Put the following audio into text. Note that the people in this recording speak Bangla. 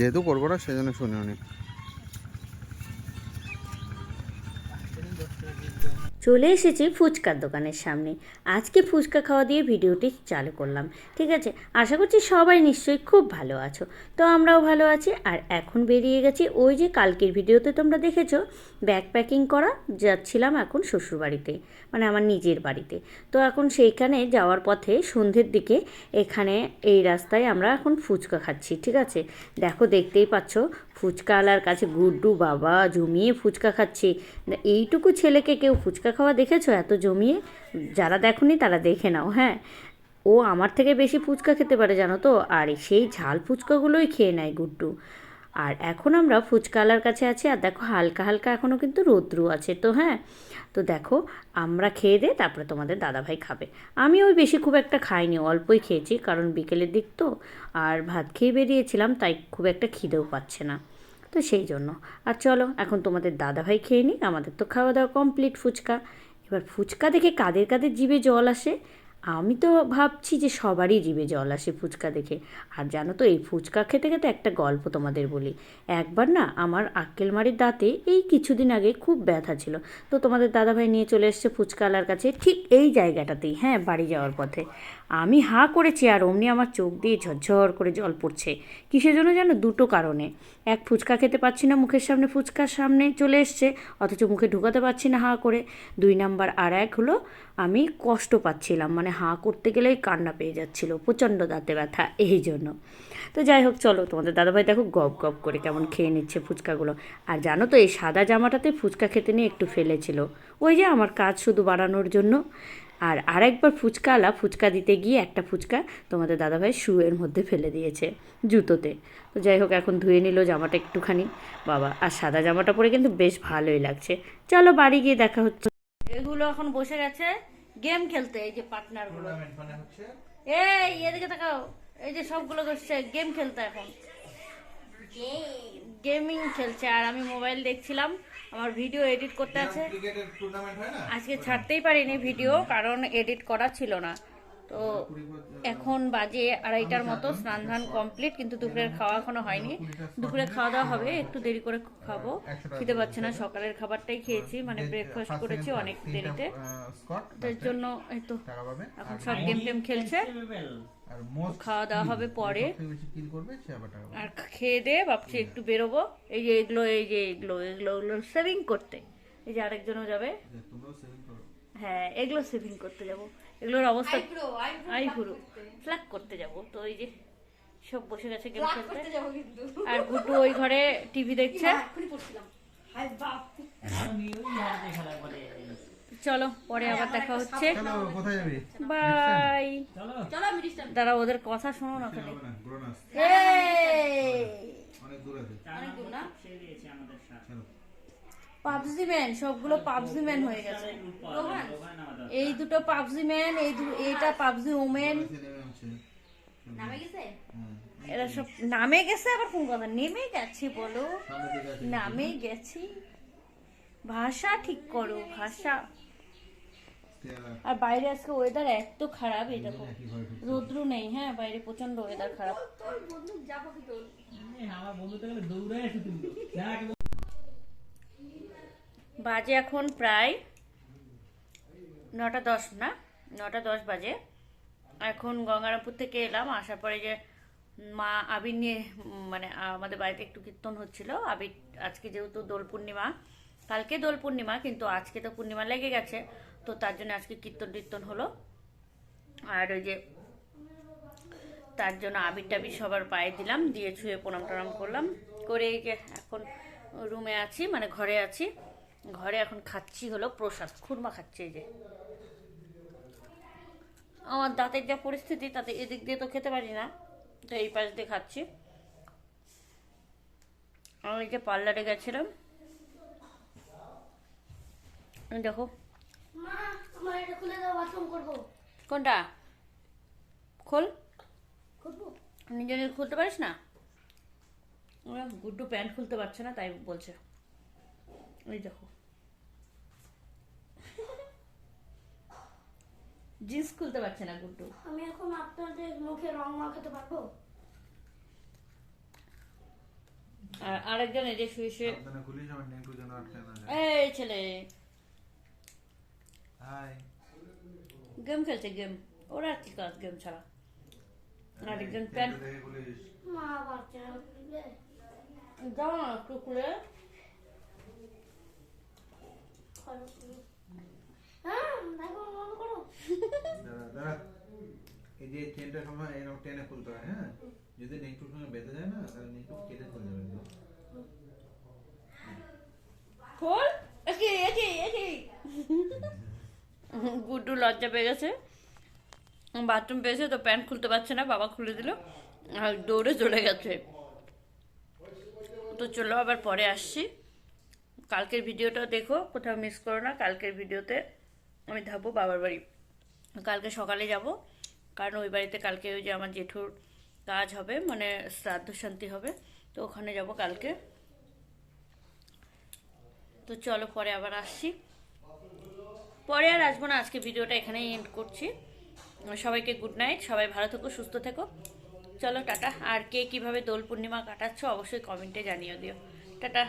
যেহেতু করব না সেই জন্য শুনে নি চলে এসেছি ফুচকার দোকানের সামনে। আজকে ফুচকা খাওয়া দিয়ে ভিডিওটি চালু করলাম। ঠিক আছে? আশা করছি সবাই নিশ্চয়ই খুব ভালো আছো। তো আমরাও ভালো আছি। আর এখন বেরিয়ে গেছি ওই যে কালকের ভিডিওতে তোমরা দেখেছ ব্যাগ প্যাকিং করা যাচ্ছিলাম এখন শ্বশুরবাড়িতে মানে আমার নিজের বাড়িতে। তো এখন সেইখানে যাওয়ার পথে সন্ধ্যের দিকে এখানে এই রাস্তায় আমরা এখন ফুচকা খাচ্ছি। ঠিক আছে? দেখো, দেখতেই পাচ্ছ ফুচকাওয়ালার কাছে, গুড্ডু বাবা, জমিয়ে ফুচকা খাচ্ছি। এইটুকু ছেলেকে কেউ ফুচকা খাওয়া দেখেছ এত জমিয়ে? যারা দেখনি তারা দেখে নাও হ্যাঁ। ও আমার থেকে বেশি ফুচকা খেতে পারে, জানো তো? আর সেই ঝাল ফুচকাগুলোই খেয়ে নেয় গুড্ডু। আর এখন আমরা ফুচকাওয়ালার কাছে আছি আর দেখো হালকা হালকা এখনও কিন্তু রৌদ্রু আছে, তো হ্যাঁ? তো দেখো আমরা খেয়ে দে তারপরে তোমাদের দাদাভাই খাবে। আমি ওই বেশি খুব একটা খাইনি, অল্পই খেয়েছি কারণ বিকেলের দিক তো, আর ভাত খেয়ে বেরিয়েছিলাম তাই খুব একটা খিদেও পাচ্ছে না। তো সেই জন্য। আর চলো এখন তোমাদের দাদাভাই খেয়ে নিই, আমাদের তো খাওয়া দাওয়া কমপ্লিট ফুচকা। এবার ফুচকা দেখে কাদের কাদের জিভে জল আসে আমি তো ভাবছি যে সবারই জিভে জল আসে ফুচকা দেখে। আর জানো তো, এই ফুচকা খেতে খেতে একটা গল্প তোমাদের বলি। একবার না আমার আক্কেলমারির দাঁতে এই কিছুদিন আগে খুব ব্যথা ছিল। তো তোমাদের দাদাভাই নিয়ে চলে এসছে ফুচকালার কাছে ঠিক এই জায়গাটাতেই হ্যাঁ বাড়ি যাওয়ার পথে। আমি হা করেছি আর অমনি আমার চোখ দিয়ে ঝরঝর করে জল পড়ছে। কিসের জন্য জানো? দুটো কারণে। এক, ফুচকা খেতে পাচ্ছি না মুখের সামনে, ফুচকার সামনে চলে এসছে, অথচ মুখে ঢুকাতে পারছি না হা করে। দুই নাম্বার আর এক হলো আমি কষ্ট পাচ্ছিলাম মানে হাঁ করতে গেলেই কান্না পেয়ে যাচ্ছিল, প্রচণ্ড দাঁতে ব্যথা, এই জন্য। তো যাই হোক, চলো তোমাদের দাদাভাই দেখো গপ গপ করে কেমন খেয়ে নিচ্ছে ফুচকাগুলো। আর জানো তো, এই সাদা জামাটাতে ফুচকা খেতে নিয়ে একটু ফেলেছিল। ওই যে আমার কাজ শুধু বাড়ানোর জন্য। আর আরেকবার ফুচকা আলা ফুচকা দিতে গিয়ে একটা ফুচকা তোমাদের দাদাভাই শুয়ের মধ্যে ফেলে দিয়েছে, জুতোতে। তো যাই হোক, এখন ধুয়ে নিল জামাটা একটুখানি। বাবা, আর সাদা জামাটা পরে কিন্তু বেশ ভালোই লাগছে। চলো বাড়ি গিয়ে দেখা হচ্ছে। এগুলো এখন বসে গেছে। গেম খেলতে এই যে পার্টনারগুলো। এই এদিকে তাকাও। এই যে সবগুলো করছে গেম খেলতে এখন। গেমিং খেলছে আর আমি মোবাইল দেখছিলাম আমার ভিডিও এডিট করতে আছে। ক্রিকেটের টুর্নামেন্ট হয় না? আজকে ছাড়তেই পারিনি ভিডিও কারণ এডিট করা ছিল না। তো এখন বাজে আড়াইটার মতো স্নান ধান কমপ্লিট কিন্তু দুপুরের খাওয়া এখনও হয়নি। দুপুরে খাওয়া দাওয়া হবে একটু দেরি করে খাব। খেতে পাচ্ছে না সকালের খাবারটাই খেয়েছি মানে ব্রেকফাস্ট করেছি অনেক দেরিতে। তার জন্য এই তো এখন সব গেম টেম খেলছে। খাওয়া দাওয়া হবে পরে। আর খেয়ে দিয়ে ভাবছি একটু বেরোবো। এই যে এগুলো এই যে এগুলো এগুলো এগুলো সেভিং করতে। এই যে আরেকজনও যাবে। হ্যাঁ এগুলো সেভিং করতে যাব। এগুলোর অবস্থা আইব্রো ফ্ল্যাগ করতে। যাব। তো এই যে সব বসে গেছে গেম খেলতে। আর গুড্ডু ওই ঘরে টিভি দেখছে। চলো পরে আবার দেখা হচ্ছে। চলো বাই। দাঁড়া ওদের কথা শোনো না খালি। না গ্রোনাস অনেক দূর চলো। পাবজি ম্যান সবগুলো পাবজি ম্যান হয়ে গেছে। এই দুটো পাবজি ম্যান এই দু- এইটা পাবজি ওমেন। হুম এরা সব নামে গেছে আবার কোন কথা? নেমে গেছি বলো। নামে গেছি। ভাষা ঠিক করো ভাষা। আর বাইরে আজকে ওয়েদার এত খারাপ এই দেখো। রোদ্রু নেই হ্যাঁ বাইরে প্রচণ্ড ওয়েদার খারাপ। বাজে এখন প্রায় নটা দশ না? নটা দশ বাজে। এখন গঙ্গারামপুর থেকে এলাম, আসার পরে যে মা আবির নিয়ে মানে আমাদের বাড়িতে একটু কীর্তন হচ্ছিল। আবির আজকে যেহেতু দোল পূর্ণিমা, কালকে দোল পূর্ণিমা, কিন্তু আজকে তো পূর্ণিমা লেগে গেছে, তো তার জন্য আজকে কীর্তন টীর্তন হলো। আর ওই যে তার জন্য আবির টাবির সবার পায়ে দিলাম, দিয়ে ছুঁয়ে প্রণাম টনাম করলাম। করে এই যে এখন রুমে আছি মানে ঘরে আছি। ঘরে এখন খাচ্ছি হলো প্রসাদ খুরমা খাচ্ছি এই যে। আমার দাঁতের যা পরিস্থিতি তাতে এদিক দিয়ে তো খেতে পারি না তো এই পাশ দিয়ে খাচ্ছি। আমি যে পার্লারে গেছিলাম। দেখো। কোনটা? খোল। নিজে নিজে খুলতে পারিস না? ওরা গুড্ডু প্যান্ট খুলতে পারছে না তাই বলছে। ওই দেখো। জিন্স খুলতে পারছে না গুড্ডু। আমি এখন আপনাদের মুখে রং মাখাতে পারব? আর আরেকজন এই যে শুয়ে শুয়ে যেন আটকে না যায়। এই ছেলে। হাই। গেম খেলছে গেম। ওরা আর কি কাজ গেম ছাড়া। আরেকজন প্যান্ট মা বাচ্চা। যাও না একটু খুলে। হয় যদি সঙ্গে বেঁধে যায় না, তাহলে নেংটু কেটে চলে যাবে। খোল। একই একই গুড্ডু লজ্জা পেয়ে গেছে। বাথরুম পেয়েছে, তো প্যান্ট খুলতে পারছে না, বাবা খুলে দিল। আর দৌড়ে চলে গেছে। তো চলো আবার পরে আসছি। কালকের ভিডিওটা দেখো, কোথাও মিস করো না, কালকের ভিডিওতে আমি থাকব বাবার বাড়ি। কালকে সকালে যাব, কারণ ওই বাড়িতে কালকে ওই যে আমার জেঠুর কাজ হবে মানে শ্রাদ্ধ শান্তি হবে, তো ওখানে যাব কালকে। তো চলো পরে আবার আসছি। পরে আর আসব না, আজকে ভিডিওটা এখানেই এন্ড করছি। সবাইকে গুড নাইট সবাই ভালো থেকো, সুস্থ থেকো। চলো টাটা, আর কে কীভাবে দোল পূর্ণিমা কাটাচ্ছ অবশ্যই কমেন্টে জানিয়ে দিও। টাটা।